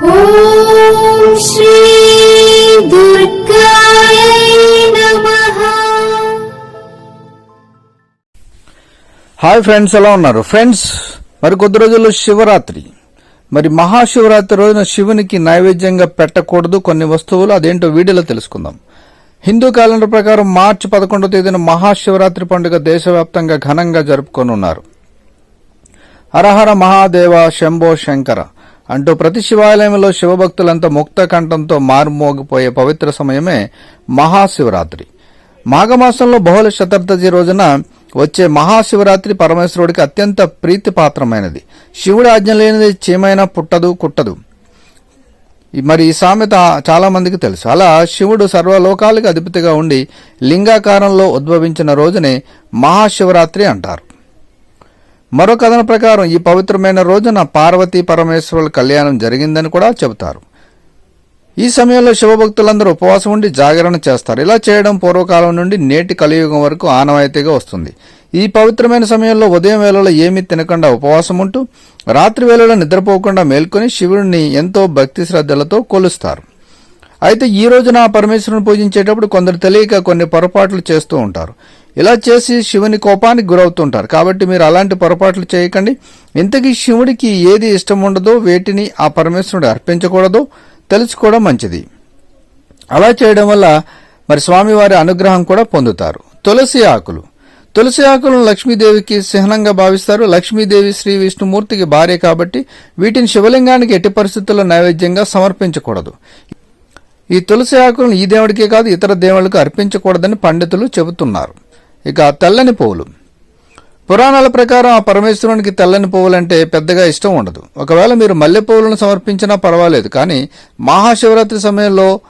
Hi friends ఎలా ఉన్నారు? Friends మరి కొద్ది రోజుల్లో శివరాత్రి. మరి మహాశివరాత్రి రోజున శివునికి నైవేద్యంగా పెట్టకూడదు కొన్ని వస్తువులు అదేంటో వీడియోలో తెలుసుకుందాం. హిందూ క్యాలెండర్ ప్రకారం మార్చి పదకొండో తేదీన మహాశివరాత్రి పండుగ దేశవ్యాప్తంగా ఘనంగా జరుపుకొనున్నారు. హరహర మహాదేవ శంభో శంకర. అంటూ ప్రతి శివాలయంలో శివభక్తులంతా ముక్త కంఠంతో మారుమోగిపోయే పవిత్ర సమయమే మహాశివరాత్రి. మాఘమాసంలో బహుళ శతాబ్దశి రోజున వచ్చే మహాశివరాత్రి పరమేశ్వరుడికి అత్యంత ప్రీతిపాత్రమైనది. శివుడి ఆజ్ఞ లేనిది చీమైనా పుట్టదు కుట్టదు. మరి ఈ సామెత చాలా మందికి తెలుసు. అలా శివుడు సర్వలోకాలకు అధిపతిగా ఉండి లింగాకారంలో ఉద్భవించిన రోజునే మహాశివరాత్రి అంటారు. మరో కథన ప్రకారం ఈ పవిత్రమైన రోజున పార్వతీ పరమేశ్వరుల కళ్యాణం జరిగిందని కూడా చెబుతారు. ఈ సమయంలో శివభక్తులందరూ ఉపవాసం ఉండి జాగరణ చేస్తారు. ఇలా చేయడం పూర్వకాలం నుండి నేటి కలియుగం వరకు ఆనవాయితీగా వస్తుంది. ఈ పవిత్రమైన సమయంలో ఉదయం వేళలో ఏమీ తినకుండా ఉపవాసం ఉంటూ రాత్రి వేళలో నిద్రపోకుండా మేల్కొని శివుడిని ఎంతో భక్తి శ్రద్ధలతో కొలుస్తారు. అయితే ఈ రోజున పరమేశ్వరుని పూజించేటప్పుడు కొందరు తెలియక కొన్ని పొరపాట్లు చేస్తూ ఉంటారు. ఇలా చేసి శివుని కోపానికి గురవుతుంటారు. కాబట్టి మీరు అలాంటి పొరపాట్లు చేయకండి. ఇంతకీ శివుడికి ఏది ఇష్టం ఉండదో వేటిని ఆ పరమేశ్వరుడు అర్పించకూడదో తెలుసుకోవడం మంచిది. అలా చేయడం వల్ల మరి స్వామివారి అనుగ్రహం కూడా పొందుతారు. తులసి ఆకులు. తులసి ఆకులను లక్ష్మీదేవికి చిహ్నంగా భావిస్తారు. లక్ష్మీదేవి శ్రీ విష్ణుమూర్తికి భార్య కాబట్టి వీటిని శివలింగానికి ఎట్టి పరిస్థితుల్లో నైవేద్యంగా సమర్పించకూడదు. ఈ తులసి ఆకులను ఈ దేవుడికే కాదు ఇతర దేవుళ్ళకు అర్పించకూడదని పండితులు చెబుతున్నారు. ఇక తెల్లని పువ్వులు. పురాణాల ప్రకారం ఆ పరమేశ్వరునికి తెల్లని పువ్వులంటే పెద్దగా ఇష్టం ఉండదు. ఒకవేళ మీరు మల్లె పువ్వులను సమర్పించినా పర్వాలేదు కానీ మహాశివరాత్రి సమయంలో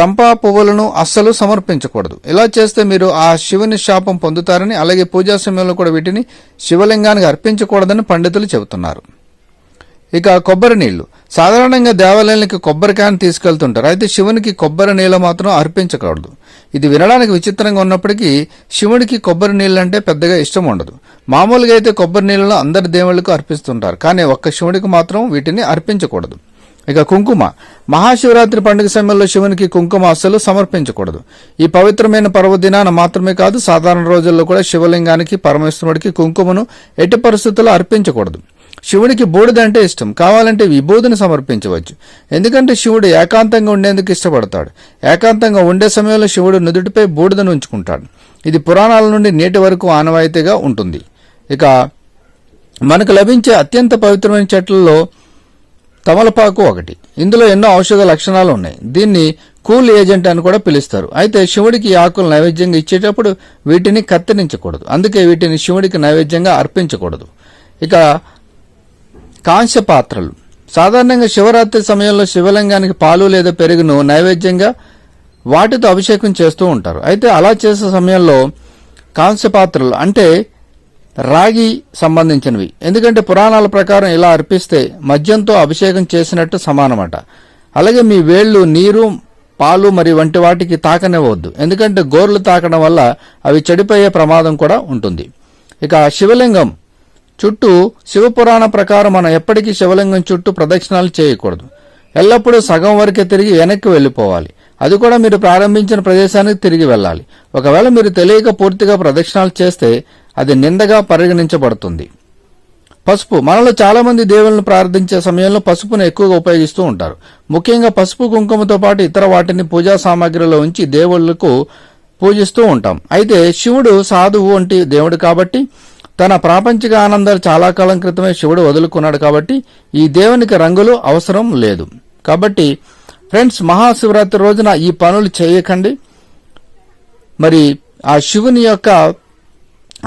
చంపా పువ్వులను అస్సలు సమర్పించకూడదు. ఇలా చేస్తే మీరు ఆ శివుని శాపం పొందుతారని అలాగే పూజా సమయంలో కూడా వీటిని శివలింగానికి అర్పించకూడదని పండితులు చెబుతున్నారు. ఇక కొబ్బరి నీళ్ళు. సాధారణంగా దేవాలయానికి కొబ్బరికాయను తీసుకెళ్తుంటారు. అయితే శివునికి కొబ్బరి నీళ్ళు మాత్రం అర్పించకూడదు. ఇది వినడానికి విచిత్రంగా ఉన్నప్పటికీ శివుడికి కొబ్బరి నీళ్ళు అంటే పెద్దగా ఇష్టం ఉండదు. మామూలుగా అయితే కొబ్బరి నీళ్ళను అందరి దేవుళ్ళకు అర్పిస్తుంటారు. కానీ ఒక్క శివుడికి మాత్రం వీటిని అర్పించకూడదు. ఇక కుంకుమ. మహాశివరాత్రి పండుగ సమయంలో శివునికి కుంకుమ అస్సలు సమర్పించకూడదు. ఈ పవిత్రమైన పర్వదినాన మాత్రమే కాదు సాధారణ రోజుల్లో కూడా శివలింగానికి పరమేశ్వరుడికి కుంకుమను ఎట్టి పరిస్థితుల్లో అర్పించకూడదు. శివుడికి బూడిద అంటే ఇష్టం. కావాలంటే విభూదిని సమర్పించవచ్చు. ఎందుకంటే శివుడు ఏకాంతంగా ఉండేందుకు ఇష్టపడతాడు. ఏకాంతంగా ఉండే సమయంలో శివుడు నుదుటిపై బూడిదను ఉంచుకుంటాడు. ఇది పురాణాల నుండి నేటి వరకు ఆనవాయితీగా ఉంటుంది. ఇక మనకు లభించే అత్యంత పవిత్రమైన చెట్లలో తమలపాకు ఒకటి. ఇందులో ఎన్నో ఔషధ లక్షణాలు ఉన్నాయి. దీన్ని కూల్ ఏజెంట్ అని కూడా పిలుస్తారు. అయితే శివుడికి ఆకులు నైవేద్యంగా ఇచ్చేటప్పుడు వీటిని కత్తిరించకూడదు. అందుకే వీటిని శివుడికి నైవేద్యంగా అర్పించకూడదు. ఇక కాంస్య పాత్రలు సాధారణంగా శివరాత్రి సమయంలో శివలింగానికి పాలు లేదా పెరుగును నైవేద్యంగా వాటితో అభిషేకం చేస్తూ ఉంటారు. అయితే అలా చేసే సమయంలో కాంస్య పాత్రలు అంటే రాగి సంబంధించినవి. ఎందుకంటే పురాణాల ప్రకారం ఇలా అర్పిస్తే మద్యంతో అభిషేకం చేసినట్టు సమానమట. అలాగే మీ వేళ్ళు నీరు పాలు మరియు వంటి వాటికి తాకనివ్వద్దు ఎందుకంటే గోర్లు తాకడం వల్ల అవి చెడిపోయే ప్రమాదం కూడా ఉంటుంది. ఇక శివలింగం చుట్టూ శివపురాణ ప్రకారం మనం ఎప్పటికీ శివలింగం చుట్టూ ప్రదక్షిణాలు చేయకూడదు. ఎల్లప్పుడూ సగం వరకే తిరిగి వెనక్కి వెళ్ళిపోవాలి. అది కూడా మీరు ప్రారంభించిన ప్రదేశానికి తిరిగి వెళ్ళాలి. ఒకవేళ మీరు తెలియక పూర్తిగా ప్రదక్షిణాలు చేస్తే అది నిందగా పరిగణించబడుతుంది. పసుపు. మనలో చాలా మంది దేవులను ప్రార్థించే సమయంలో పసుపును ఎక్కువగా ఉపయోగిస్తూ ఉంటారు. ముఖ్యంగా పసుపు కుంకుమతో పాటు ఇతర వాటిని పూజా సామాగ్రిలో ఉంచి దేవుళ్ళకు పూజిస్తూ ఉంటాం. అయితే శివుడు సాధువు వంటి దేవుడు కాబట్టి తన ప్రాపంచిక ఆనందాలు చాలా కాలం క్రితమే శివుడు వదులుకున్నాడు కాబట్టి ఈ దేవునికి రంగులు అవసరం లేదు. కాబట్టి ఫ్రెండ్స్ మహాశివరాత్రి రోజున ఈ పనులు చేయకండి. మరి ఆ శివుని యొక్క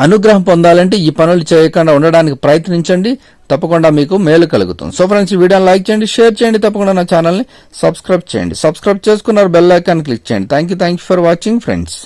అనుగ్రహం పొందాలంటే ఈ పనులు చేయకుండా ఉండడానికి ప్రయత్నించండి. తప్పకుండా మీకు మేలు కలుగుతుంది. సో ఫ్రెండ్స్ ఈ వీడియోని లైక్ చేయండి షేర్ చేయండి. తప్పకుండా నా ఛానల్ని సబ్స్క్రైబ్ చేయండి. సబ్స్క్రైబ్ చేసుకున్నారు బెల్ ఐకాన్ క్లిక్ చేయండి. Thank you thank you for watching friends